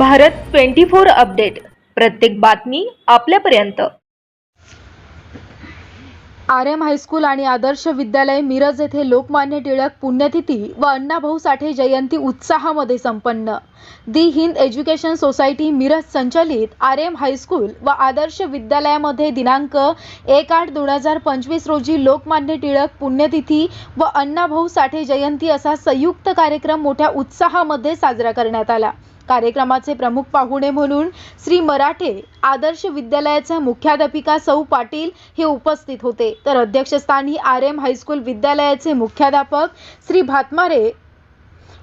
Bharat twenty four update. प्रत्येक बातमी आपल्यापर्यंत. आर एम हायस्कूल आणि आदर्श विद्यालय मिरज येथे लोकमान्य टिळक पुण्यतिथी व अण्णाभाऊ साठे जयंती उत्साहामध्ये संपन्न. The Hind education society Miraj संचलित आर एम हायस्कूल व आदर्श विद्यालयामध्ये दिनांक एक आठ दोन हजार पंचवीस रोजी लोकमान्य टिळक पुण्यतिथी व अण्णाभाऊ साठे जयंती असा संयुक्त कार्यक्रम मोठ्या उत्साहामध्ये साजरा करण्यात आला. कार्यक्रमाचे प्रमुख पाहुणे म्हणून श्री मराठे आदर्श विद्यालयाच्या मुख्याध्यापिका सौ पाटील हे उपस्थित होते. तर अध्यक्षस्थानी आर एम हायस्कूल विद्यालयाचे मुख्याध्यापक श्री भातमारे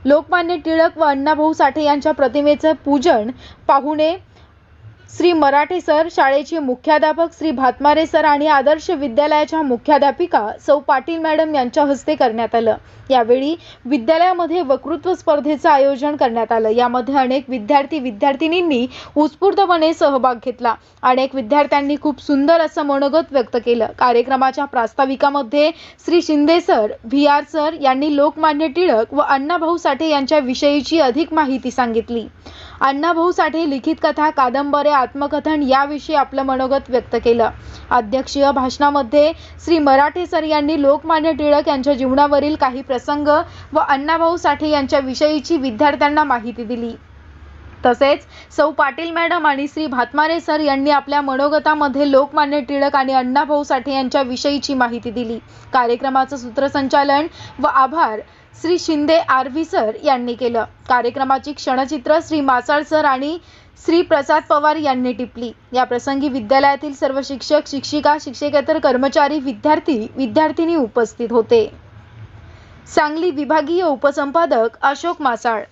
लोकमान्य टिळक व अण्णाभाऊ साठे यांच्या प्रतिमेचं पूजन पाहुणे श्री मराठे सर शाळेचे मुख्याध्यापक श्री भातमारे सर आणि आदर्श विद्यालयाच्या मुख्याध्यापिका सौ पाटील मॅडम यांच्या हस्ते करण्यात आलं. यावेळी विद्यालयामध्ये वक्तृत्व स्पर्धेचं आयोजन करण्यात आलं. यामध्ये अनेक विद्यार्थी विद्यार्थिनींनी उत्स्फूर्तपणे सहभाग घेतला. अनेक विद्यार्थ्यांनी खूप सुंदर असं मनोगत व्यक्त केलं. कार्यक्रमाच्या प्रास्ताविकामध्ये Shri Shinde sir V R sir यांनी लोकमान्य टिळक व अण्णाभाऊ साठे यांच्या विषयीची अधिक माहिती सांगितली. अण्णाभाऊ साठे लिखित कथा कादंबऱ्या आत्मकथन याविषयी आपलं मनोगत व्यक्त केलं. अध्यक्षीय भाषणामध्ये श्री मराठे सर यांनी लोकमान्य टिळक यांच्या जीवनावरील काही प्रसंग व अण्णाभाऊ साठे यांच्या विषयीची विद्यार्थ्यांना माहिती दिली. तसेच सौ पाटील मॅडम आणि श्री भातमारे सर यांनी आपल्या मनोगतामध्ये लोकमान्य टिळक आणि अण्णाभाऊ साठे यांच्या विषयीची माहिती दिली. कार्यक्रमाचं सूत्रसंचालन व आभार श्री शिंदे आरवी सर यांनी केलं. कार्यक्रमाची क्षणचित्र श्री मासाळ सर आणि श्री प्रसाद पवार यांनी टिपली. या प्रसंगी विद्यालयातील सर्व शिक्षक शिक्षिका शिक्षकेतर कर्मचारी विद्यार्थी विद्यार्थिनी उपस्थित होते. सांगली विभागीय उपसंपादक अशोक मासाळ